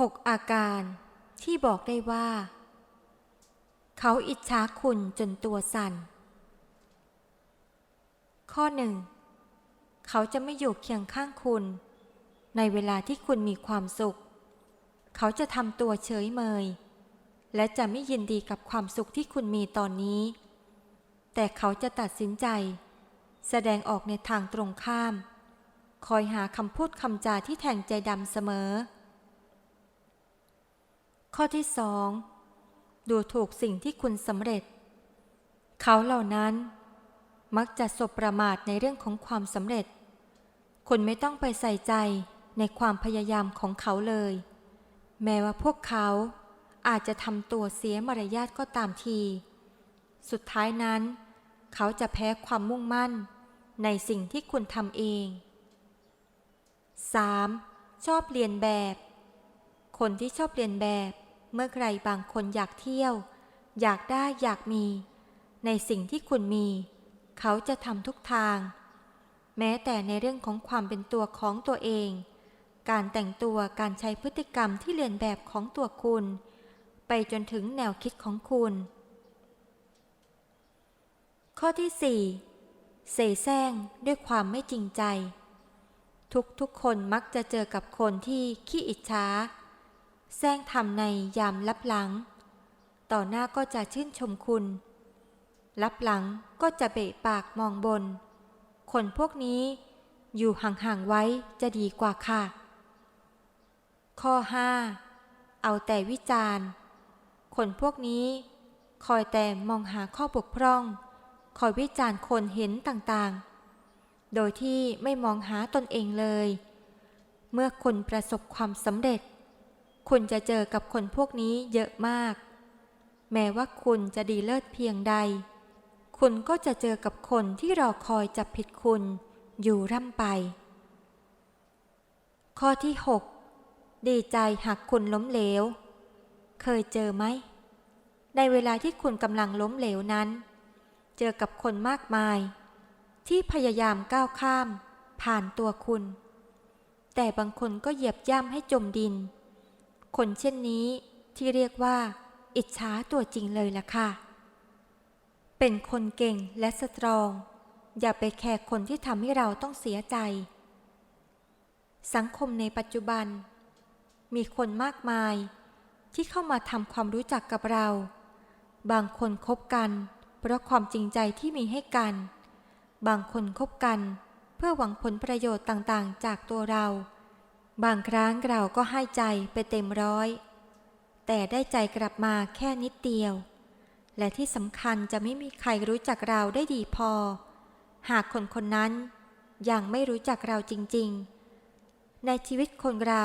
หกอาการที่บอกได้ว่า เขาอิจฉาคุณจนตัวสั่น ข้อหนึ่งเขาจะไม่อยู่เคียงข้างคุณ ในเวลาที่คุณมีความสุข เขาจะทำตัวเฉยเมย และจะไม่ยินดีกับความสุขที่คุณมีตอนนี้ แต่เขาจะตัดสินใจ แสดงออกในทางตรงข้าม คอยหาคำพูดคำจาที่แทงใจดำเสมอ ข้อที่สองดูถูกสิ่งที่คุณสำเร็จ เขาเหล่านั้น มักจะสบประมาทในเรื่องของความสำเร็จ คุณไม่ต้องไปใส่ใจในความพยายามของเขาเลย แม้ว่าพวกเขาอาจจะทำตัวเสียมารยาทก็ตามที สุดท้ายนั้น เขาจะแพ้ความมุ่งมั่น ในสิ่งที่คุณทำเอง 3. ชอบเรียนแบบ คนที่ชอบเรียนแบบ เมื่อใครบางคนอยากเที่ยว อยากได้อยากมี ในสิ่งที่คุณมี เขาจะทำทุกทาง แม้แต่ในเรื่องของความเป็นตัวของตัวเอง การแต่งตัวการใช้พฤติกรรมที่เรียนแบบของตัวคุณ ไปจนถึงแนวคิดของคุณ ข้อที่ 4 เสแสร้งด้วยความไม่จริงใจ ทุกๆคนมักจะเจอกับคนที่ขี้อิจฉา แซงทำในยามลับหลัง ต่อหน้าก็จะชื่นชมคุณ ลับหลังก็จะเบะปากมองบน คนพวกนี้อยู่ห่างๆไว้จะดีกว่าค่ะ ข้อ 5 เอาแต่วิจารณ์ คนพวกนี้ คอยแต่มองหาข้อบกพร่อง คอยวิจารณ์คนเห็นต่างๆ โดยที่ไม่มองหาตนเองเลย เมื่อคุณประสบความสำเร็จ คุณจะเจอกับคนพวกนี้เยอะมาก แม้ว่าคุณจะดีเลิศเพียงใด คุณก็จะเจอกับคนที่รอคอยจับผิดคุณอยู่ร่ำไป ข้อที่ 6 ดีใจหากคุณล้มเหลว เคยเจอไหม ในเวลาที่คุณกำลังล้มเหลวนั้น เจอกับคนมากมาย ที่พยายามก้าวข้าม ผ่านตัวคุณ แต่บางคนก็เหยียบย่ำให้จมดิน คนเช่นนี้ที่เรียกว่า อิจฉาตัวจริงเลยล่ะค่ะ เป็นคนเก่งและสตรอง อย่าไปแคร์คนที่ทำให้เราต้องเสียใจ สังคมในปัจจุบัน มีคนมากมายที่เข้ามาทำความรู้จักกับเรา บางคนคบกัน เพราะความจริงใจที่มีให้กัน บางคนคบกัน เพื่อหวังผลประโยชน์ต่างๆ จากตัวเรา บางครั้งเราก็ให้ใจไปเต็มร้อย แต่ได้ใจกลับมาแค่นิดเดียว และที่สำคัญจะไม่มีใครรู้จักเราได้ดีพอ หากคนคนนั้นยังไม่รู้จักเราจริง ๆ ในชีวิตคนเรา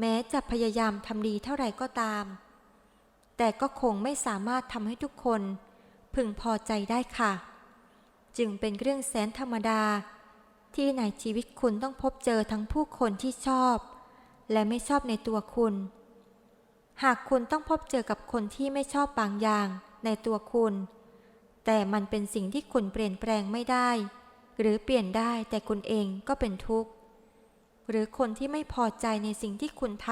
แม้จะพยายามทำดีเท่าไหร่ก็ตาม แต่ก็คงไม่สามารถทำให้ทุกคนพึงพอใจได้ค่ะ จึงเป็นเรื่องแสนธรรมดา ที่ในชีวิตคุณต้องพบเจอทั้งผู้คนที่ชอบ และไม่ชอบในตัวคุณ หากคุณต้องพบเจอกับคนที่ไม่ชอบบางอย่างในตัวคุณ แต่มันเป็นสิ่งที่คุณเปลี่ยนแปลงไม่ได้ หรือเปลี่ยนได้แต่คุณเองก็เป็นทุกข์ หรือคนที่ไม่พอใจในสิ่งที่คุณท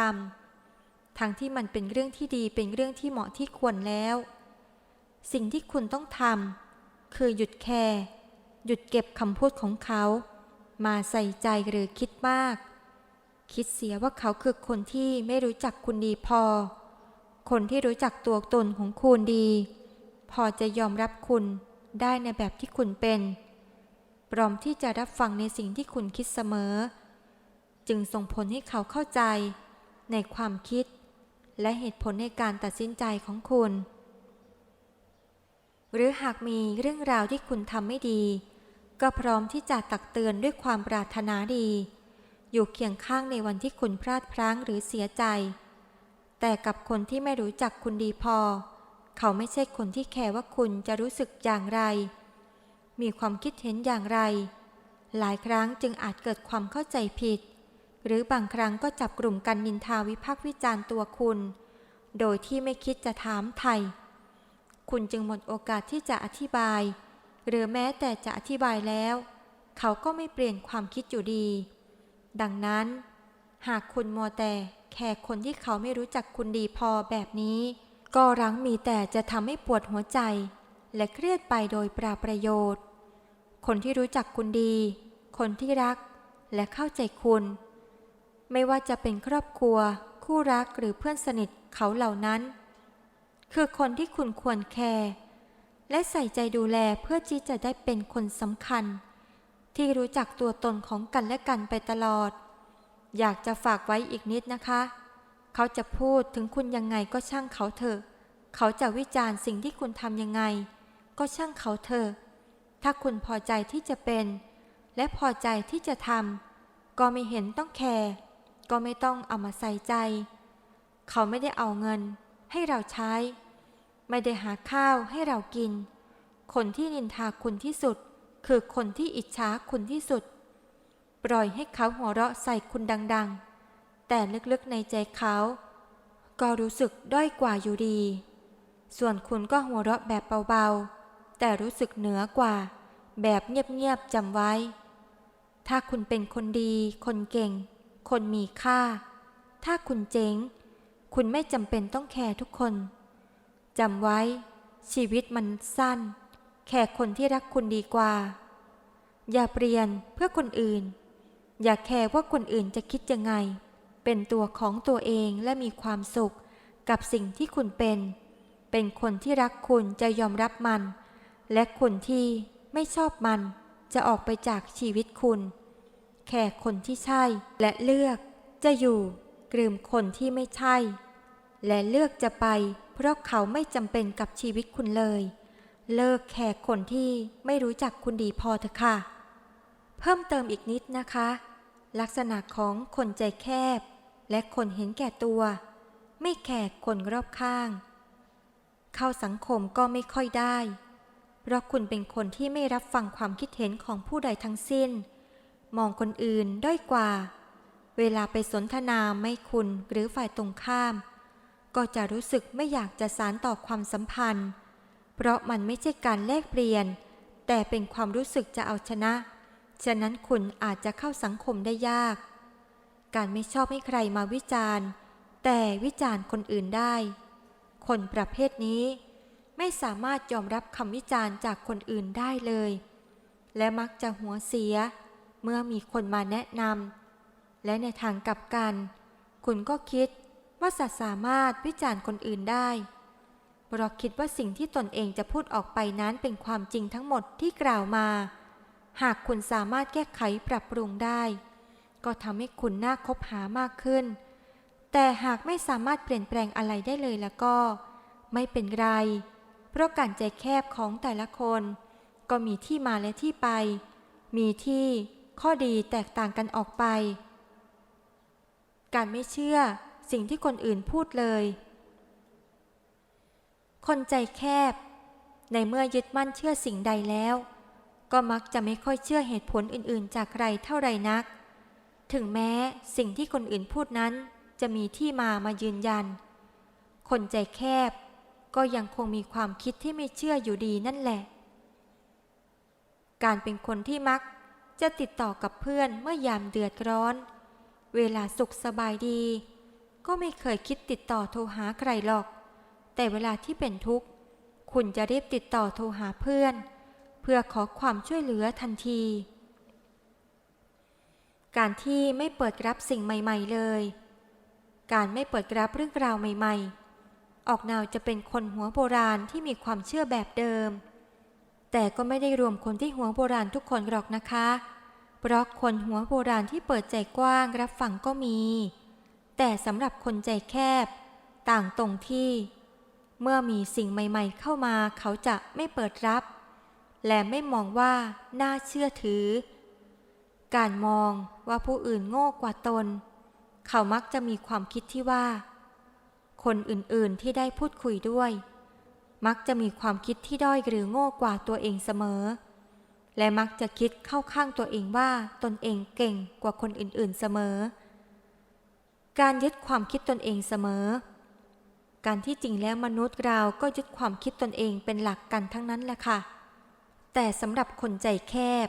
ำทั้งที่มันเป็นเรื่องที่ดีเป็นเรื่องที่เหมาะที่ควรแล้ว สิ่งที่คุณต้องทำคือหยุดแคร์หยุดเก็บคำพูดของเขา มาใส่ใจหรือคิดมาก คิดเสียว่าเขาคือคนที่ไม่รู้จักคุณดีพอ คนที่รู้จักตัวตนของคุณดี พอจะยอมรับคุณได้ในแบบที่คุณเป็นพร้อมที่จะรับฟังในสิ่งที่คุณคิดเสมอ จึงส่งผลให้เขาเข้าใจ ในความคิด และเหตุผลในการตัดสินใจของคุณ หรือหากมีเรื่องราวที่คุณทำไม่ดี ก็พร้อมที่จะตักเตือนด้วยความปรารถนาดี อยู่เคียงข้างในวันที่คุณพลาดพลั้งหรือเสียใจ แต่กับคนที่ไม่รู้จักคุณดีพอ เขาไม่ใช่คนที่แคร์ว่าคุณจะรู้สึกอย่างไร มีความคิดเห็นอย่างไร หลายครั้งจึงอาจเกิดความเข้าใจผิด หรือบางครั้งก็จับกลุ่มกันนินทาวิพากษ์วิจารณ์ตัวคุณ โดยที่ไม่คิดจะถามไทย คุณจึงหมดโอกาสที่จะอธิบาย หรือแม้แต่จะอธิบายแล้ว เขาก็ไม่เปลี่ยนความคิดอยู่ดี ดังนั้น หากคุณมัวแต่แค่คนที่เขาไม่รู้จักคุณดีพอแบบนี้ ก็รั้งมีแต่จะทำให้ปวดหัวใจ และเครียดไปโดยปราประโยชน์ คนที่รู้จักคุณดี คนที่รักและเข้าใจคุณ ไม่ว่าจะเป็นครอบครัว คู่รักหรือเพื่อนสนิทเขาเหล่านั้น คือคนที่คุณควรแคร์ และใส่ใจดูแลเพื่อที่จะได้เป็นคนสำคัญ ที่รู้จักตัวตนของกันและกันไปตลอด อยากจะฝากไว้อีกนิดนะคะ เขาจะพูดถึงคุณยังไงก็ช่างเขาเถอะ เขาจะวิจารณ์สิ่งที่คุณทำยังไง ก็ช่างเขาเถอะ ถ้าคุณพอใจที่จะเป็น และพอใจที่จะทำก็ไม่เห็นต้องแคร์ก็ไม่ต้องเอามาใส่ใจ เขาไม่ได้เอาเงินให้เราใช้ ไม่ได้หาข้าวให้เรากิน คนที่นินทาคุณที่สุด คือคนที่อิจฉาคุณที่สุด ปล่อยให้เขาหัวเราะใส่คุณดัง ๆ แต่ลึกๆในใจเขา ก็รู้สึกด้อยกว่าอยู่ดี ส่วนคุณก็หัวเราะแบบเบาๆ แต่รู้สึกเหนือกว่า แบบเงียบๆจำไว้ ถ้าคุณเป็นคนดี คนเก่ง คนมีค่า ถ้าคุณเจ๋ง คุณไม่จำเป็นต้องแคร์ทุกคน จำไว้ ชีวิตมันสั้น แค่คนที่รักคุณดีกว่า อย่าเปลี่ยนเพื่อคนอื่น อย่าแคร์ว่าคนอื่นจะคิดยังไง เป็นตัวของตัวเองและมีความสุข กับสิ่งที่คุณเป็น เป็นคนที่รักคุณจะยอมรับมัน และคนที่ไม่ชอบมันจะออกไปจากชีวิตคุณ แค่คนที่ใช่และเลือกจะอยู่กลืมคนที่ไม่ใช่ และเลือกจะไป เพราะเขาไม่จำเป็นกับชีวิตคุณเลย เลิกแค่คนที่ไม่รู้จักคุณดีพอเถอะค่ะ เพิ่มเติมอีกนิดนะคะ ลักษณะของคนใจแคบ และคนเห็นแก่ตัว ไม่แคร์คนรอบข้าง เข้าสังคมก็ไม่ค่อยได้ เพราะคุณเป็นคนที่ไม่รับฟังความคิดเห็นของผู้ใดทั้งสิ้น มองคนอื่นด้อยกว่า เวลาไปสนทนาไม่คุณหรือฝ่ายตรงข้าม ก็จะรู้สึกไม่อยากจะสารต่อความสัมพันธ์ เพราะมันไม่ใช่การแลกเปลี่ยน แต่เป็นความรู้สึกจะเอาชนะ ฉะนั้นคุณอาจจะเข้าสังคมได้ยาก การไม่ชอบให้ใครมาวิจารณ์ แต่วิจารณ์คนอื่นได้ คนประเภทนี้ ไม่สามารถยอมรับคำวิจารณ์จากคนอื่นได้เลย และมักจะหัวเสีย เมื่อมีคนมาแนะนำและในทางกลับกัน คุณก็คิด ว่าสัตว์สามารถวิจารณ์คนอื่นได้เราะคิดว่าสิ่งที่ตนเองจะพูดออกไปนั้นเป็นความจริงทั้งหมดที่กล่าวมา หากคุณสามารถแก้ไขปรับปรุงได้ ก็ทำให้คุณน่าคบหามากขึ้น แต่หากไม่สามารถเปลี่ยนแปลงอะไรได้เลยแล้วก็ ไม่เป็นไร เพราะการใจแคบของแต่ละคน ก็มีที่มาและที่ไป มีที่ข้อดีแตกต่างกันออกไป การไม่เชื่อ สิ่งที่คนอื่นพูดเลย คนใจแคบ ในเมื่อยึดมั่นเชื่อสิ่งใดแล้ว ก็มักจะไม่ค่อยเชื่อเหตุผลอื่นๆ จากใครเท่าไรนัก ถึงแม้สิ่งที่คนอื่นพูดนั้นจะมีที่มามายืนยัน คนใจแคบก็ยังคงมีความคิดที่ไม่เชื่ออยู่ดีนั่นแหละ การเป็นคนที่มักจะติดต่อกับเพื่อนเมื่อยามเดือดร้อน เวลาสุขสบายดี ก็ไม่เคยคิดติดต่อโทรหาใครหรอก แต่เวลาที่เป็นทุกข์ คุณจะรีบติดต่อโทรหาเพื่อน เพื่อขอความช่วยเหลือทันที การที่ไม่เปิดรับสิ่งใหม่ ๆเลย การไม่เปิดรับเรื่องราวใหม่ ๆ ออกแนวจะเป็นคนหัวโบราณที่มีความเชื่อแบบเดิม แต่ก็ไม่ได้รวมคนที่หัวโบราณทุกคนหรอกนะคะ เพราะคนหัวโบราณที่เปิดใจกว้างรับฟังก็มี แต่สำหรับคนใจแคบ ต่างตรงที่ เมื่อมีสิ่งใหม่ๆ เข้ามาเขาจะไม่เปิดรับ และไม่มองว่าน่าเชื่อถือ การมองว่าผู้อื่นโง่กว่าตน เขามักจะมีความคิดที่ว่า คนอื่นๆที่ได้พูดคุยด้วย มักจะมีความคิดที่ด้อยหรือโง่กว่าตัวเองเสมอ และมักจะคิดเข้าข้างตัวเองว่าตนเองเก่งกว่าคนอื่นๆเสมอ การยึดความคิดตนเองเสมอ การที่จริงแล้วมนุษย์เราก็ยึดความคิดตนเองเป็นหลักกันทั้งนั้นแหละค่ะ แต่สำหรับคนใจแคบ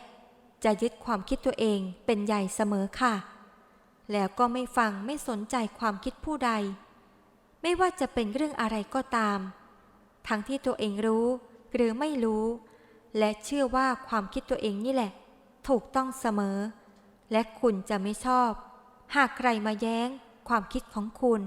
จะยึดความคิดตัวเองเป็นใหญ่เสมอค่ะ แล้วก็ไม่ฟังไม่สนใจความคิดผู้ใด ไม่ว่าจะเป็นเรื่องอะไรก็ตาม ทั้งที่ตัวเองรู้หรือไม่รู้ และเชื่อว่าความคิดตัวเองนี่แหละ ถูกต้องเสมอ และคุณจะไม่ชอบ หากใครมาแย้ง ความคิดของคุณ